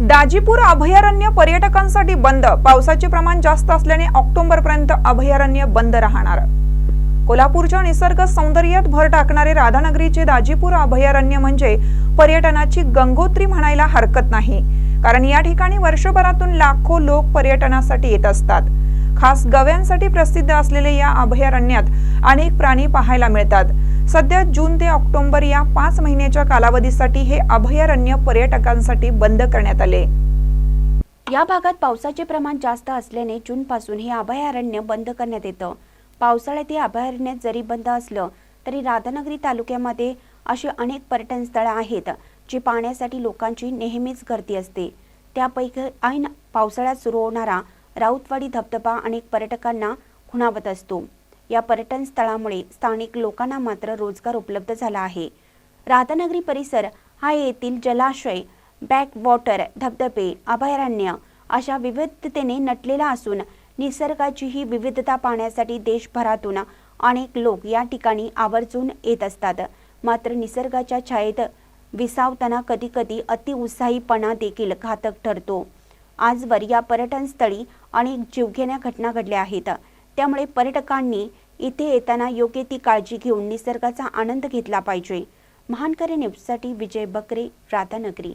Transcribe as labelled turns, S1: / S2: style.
S1: दाजीपूर अभयारण्य पर्यटकांसाठी बंद. पावसाचे प्रमाण जास्त असल्याने ऑक्टोबर पर्यंत अभयारण्य बंद राहणार. कोल्हापूरच्या निसर्ग सौंदर्यात भर टाकणारे राधानगरीचे दाजीपूर अभयारण्य म्हणजे पर्यटनाची गंगोत्री म्हणायला हरकत नाही. कारण या ठिकाणी वर्षभरातून लाखो लोक पर्यटनासाठी येत असतात. खास गव्यांसाठी प्रसिद्ध असलेले या अभयारण्यात अनेक प्राणी पाहायला मिळतात. सध्या जून ते ऑक्टोबर या पाच महिन्याच्या कालावधीसाठी हे अभयारण्य पर्यटकांसाठी बंद करण्यात आले.
S2: या भागात पावसाचे प्रमाण जास्त असल्याने जूनपासून हे अभयारण्य बंद करण्यात येतं. पावसाळ्यात हे अभयारण्य जरी बंद असलं तरी राधानगरी तालुक्यामध्ये अशी अनेक पर्यटन स्थळं आहेत जी पाहण्यासाठी लोकांची नेहमीच गर्दी असते. त्यापैकी ऐन पावसाळ्यात सुरू होणारा राऊतवाडी धबधबा अनेक पर्यटकांना खुणावत असतो. या पर्यटन स्थळामुळे स्थानिक लोकांना मात्र रोजगार उपलब्ध झाला आहे. राधानगरी परिसर हा येथील जलाशय बॅकवॉटर धबधबे अभयारण्य अशा विविधतेने नटलेला असून निसर्गाची ही विविधता पाहण्यासाठी देशभरातून अनेक लोक या ठिकाणी आवर्जून येत असतात. मात्र निसर्गाच्या छायेत विसावताना कधीकधी अतिउत्साहीपणा देखील घातक ठरतो. आजवर या पर्यटन स्थळी अनेक जीवघेण्या घटना घडल्या आहेत. त्यामुळे पर्यटकांनी इथे येताना योग्य ती काळजी घेऊन निसर्गाचा आनंद घेतला पाहिजे. महानकरी न्यूजसाठी विजय बकरे राधानगरी.